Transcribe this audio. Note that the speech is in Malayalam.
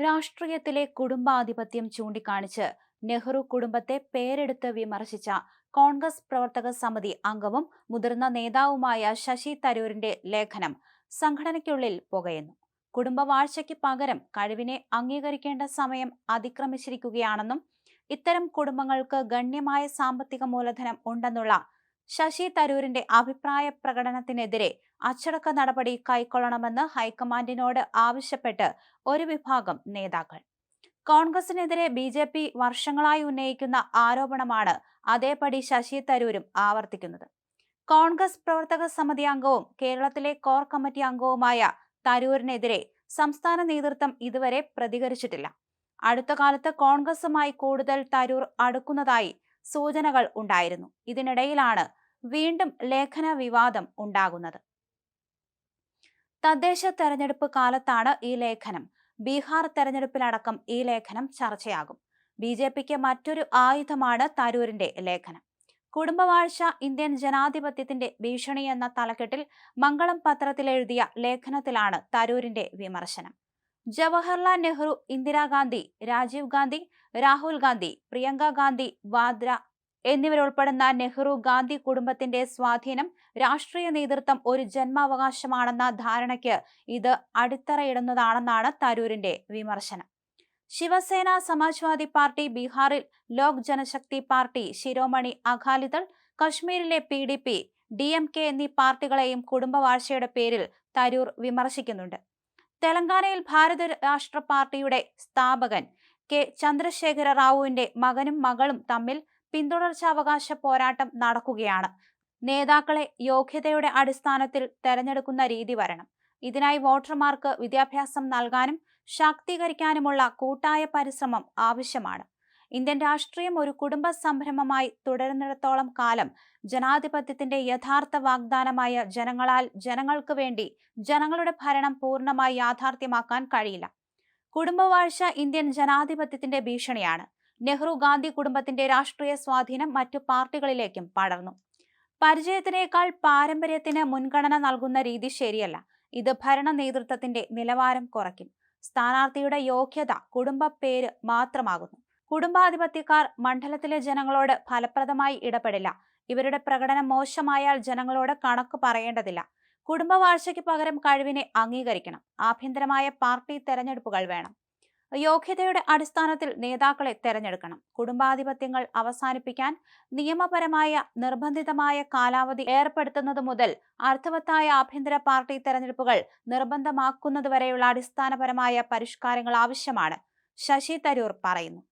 രാഷ്ട്രീയത്തിലെ കുടുംബാധിപത്യം ചൂണ്ടിക്കാണിച്ച് നെഹ്റു കുടുംബത്തെ പേരെടുത്ത് വിമർശിച്ച കോൺഗ്രസ് പ്രവർത്തക സമിതി അംഗവും മുതിർന്ന നേതാവുമായ ശശി തരൂരിന്റെ ലേഖനം സംഘടനയ്ക്കുള്ളിൽ പുകയുന്നു. കുടുംബവാഴ്ചയ്ക്ക് പകരം കഴിവിനെ അംഗീകരിക്കേണ്ട സമയം അതിക്രമിച്ചിരിക്കുകയാണെന്നും ഇത്തരം കുടുംബങ്ങൾക്ക് ഗണ്യമായ സാമ്പത്തിക മൂലധനം ഉണ്ടെന്നുള്ള ശശി തരൂരിന്റെ അഭിപ്രായ പ്രകടനത്തിനെതിരെ അച്ചടക്ക നടപടി കൈക്കൊള്ളണമെന്ന് ഹൈക്കമാൻഡിനോട് ആവശ്യപ്പെട്ട് ഒരു വിഭാഗം നേതാക്കൾ. കോൺഗ്രസിനെതിരെ ബി ജെ പി വർഷങ്ങളായി ഉന്നയിക്കുന്ന ആരോപണമാണ് അതേപടി ശശി തരൂരും ആവർത്തിക്കുന്നത്. കോൺഗ്രസ് പ്രവർത്തക സമിതി അംഗവും കേരളത്തിലെ കോർ കമ്മിറ്റി അംഗവുമായ തരൂരിനെതിരെ സംസ്ഥാന നേതൃത്വം ഇതുവരെ പ്രതികരിച്ചിട്ടില്ല. അടുത്ത കാലത്ത് കോൺഗ്രസുമായി കൂടുതൽ തരൂർ അടുക്കുന്നതായി സൂചനകൾ ഉണ്ടായിരുന്നു. ഇതിനിടയിലാണ് വീണ്ടും ലേഖന വിവാദം ഉണ്ടാകുന്നത്. തദ്ദേശ തെരഞ്ഞെടുപ്പ് കാലത്താണ് ഈ ലേഖനം. ബീഹാർ തെരഞ്ഞെടുപ്പിലടക്കം ഈ ലേഖനം ചർച്ചയാകും. ബി ജെ പിക്ക് മറ്റൊരു ആയുധമാണ് തരൂരിന്റെ ലേഖനം. കുടുംബവാഴ്ച ഇന്ത്യൻ ജനാധിപത്യത്തിന്റെ ഭീഷണി എന്ന തലക്കെട്ടിൽ മംഗളം പത്രത്തിൽ എഴുതിയ ലേഖനത്തിലാണ് തരൂരിന്റെ വിമർശനം. ജവഹർലാൽ നെഹ്റു ഇന്ദിരാഗാന്ധി രാജീവ് ഗാന്ധി രാഹുൽ ഗാന്ധി പ്രിയങ്ക ഗാന്ധി വാദ്ര എന്നിവരുൾപ്പെടുന്ന നെഹ്റു ഗാന്ധി കുടുംബത്തിന്റെ സ്വാധീനം രാഷ്ട്രീയ നേതൃത്വം ഒരു ജന്മാവകാശമാണെന്ന ധാരണയ്ക്ക് ഇത് അടിത്തറയിടുന്നതാണെന്നാണ് തരൂരിന്റെ വിമർശനം. ശിവസേന സമാജ്വാദി പാർട്ടി ബീഹാറിൽ ലോക് ജനശക്തി പാർട്ടി ശിരോമണി അകാലിദൾ കശ്മീരിലെ P D P D M K എന്നീ പാർട്ടികളെയും കുടുംബവാഴ്ചയുടെ പേരിൽ തരൂർ വിമർശിക്കുന്നുണ്ട്. തെലങ്കാനയിൽ ഭാരത രാഷ്ട്ര പാർട്ടിയുടെ സ്ഥാപകൻ കെ ചന്ദ്രശേഖര റാവുവിന്റെ മകനും മകളും തമ്മിൽ പിന്തുടർച്ചാവകാശ പോരാട്ടം നടക്കുകയാണ്. നേതാക്കളെ യോഗ്യതയുടെ അടിസ്ഥാനത്തിൽ തെരഞ്ഞെടുക്കുന്ന രീതി വരണം. ഇതിനായി വോട്ടർമാർക്ക് വിദ്യാഭ്യാസം നൽകാനും ശാക്തീകരിക്കാനുമുള്ള കൂട്ടായ പരിശ്രമം ആവശ്യമാണ്. ഇന്ത്യൻ രാഷ്ട്രീയം ഒരു കുടുംബ സംരംഭമായി തുടരുന്നിടത്തോളം കാലം ജനാധിപത്യത്തിന്റെ യഥാർത്ഥ വാഗ്ദാനമായ ജനങ്ങളാൽ ജനങ്ങൾക്ക് വേണ്ടി ജനങ്ങളുടെ ഭരണം പൂർണമായി യാഥാർത്ഥ്യമാക്കാൻ കഴിയില്ല. കുടുംബവാഴ്ച ഇന്ത്യൻ ജനാധിപത്യത്തിന്റെ ഭീഷണിയാണ്. നെഹ്റു ഗാന്ധി കുടുംബത്തിന്റെ രാഷ്ട്രീയ സ്വാധീനം മറ്റു പാർട്ടികളിലേക്കും പടർന്നു. പരിചയത്തിനേക്കാൾ പാരമ്പര്യത്തിന് മുൻഗണന നൽകുന്ന രീതി ശരിയല്ല. ഇത് ഭരണ നേതൃത്വത്തിന്റെ നിലവാരം കുറയ്ക്കും. സ്ഥാനാർത്ഥിയുടെ യോഗ്യത കുടുംബ പേര് മാത്രമാകുന്നു. കുടുംബാധിപത്യക്കാർ മണ്ഡലത്തിലെ ജനങ്ങളോട് ഫലപ്രദമായി ഇടപെടില്ല. ഇവരുടെ പ്രകടനം മോശമായാൽ ജനങ്ങളോട് കണക്ക് പറയേണ്ടതില്ല. കുടുംബവാഴ്ചയ്ക്ക് പകരം കഴിവിനെ അംഗീകരിക്കണം. ആഭ്യന്തരമായ പാർട്ടി തെരഞ്ഞെടുപ്പുകൾ വേണം. യോഗ്യതയുടെ അടിസ്ഥാനത്തിൽ നേതാക്കളെ തെരഞ്ഞെടുക്കണം. കുടുംബാധിപത്യങ്ങൾ അവസാനിപ്പിക്കാൻ നിയമപരമായ നിർബന്ധിതമായ കാലാവധി ഏർപ്പെടുത്തുന്നത് മുതൽ അർത്ഥവത്തായ ആഭ്യന്തര പാർട്ടി തെരഞ്ഞെടുപ്പുകൾ നിർബന്ധമാക്കുന്നതുവരെയുള്ള അടിസ്ഥാനപരമായ പരിഷ്കാരങ്ങൾ ആവശ്യമാണ്. ശശി തരൂർ പറയുന്നു.